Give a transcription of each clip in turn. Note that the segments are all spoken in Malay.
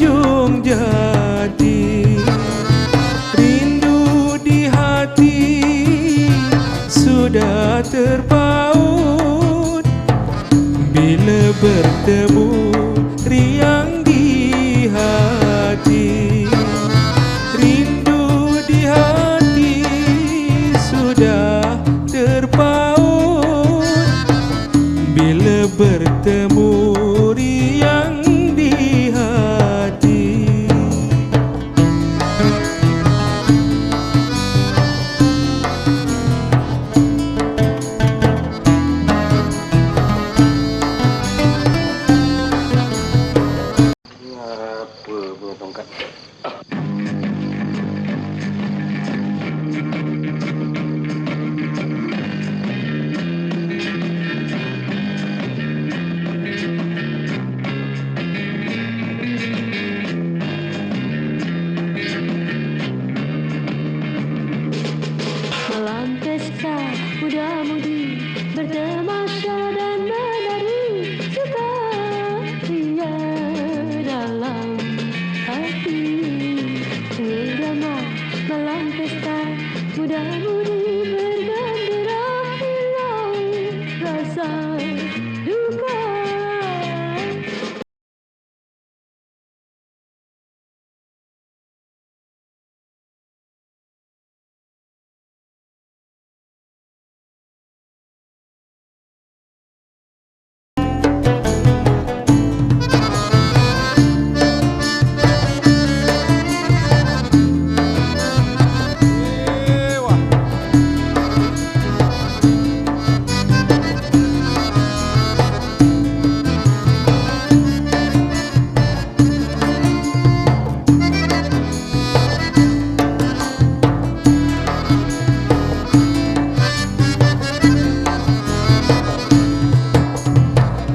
kunjung jadi rindu di hati sudah terpaut. Bila bertemu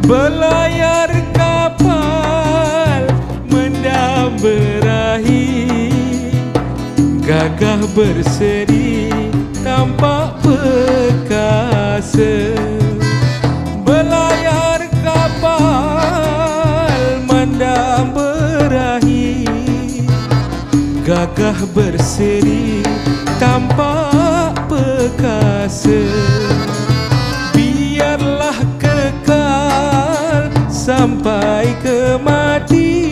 Belayar kapal mendam berahi. Gagah berseri tampak perkasa. Belayar kapal mendam berahi. Gagah berseri tampak sampai ke mati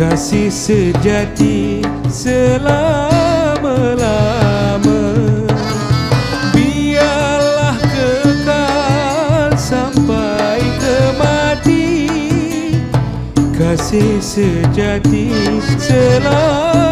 Kasih sejati selama-lama. Biarlah kekal sampai ke mati Kasih sejati selama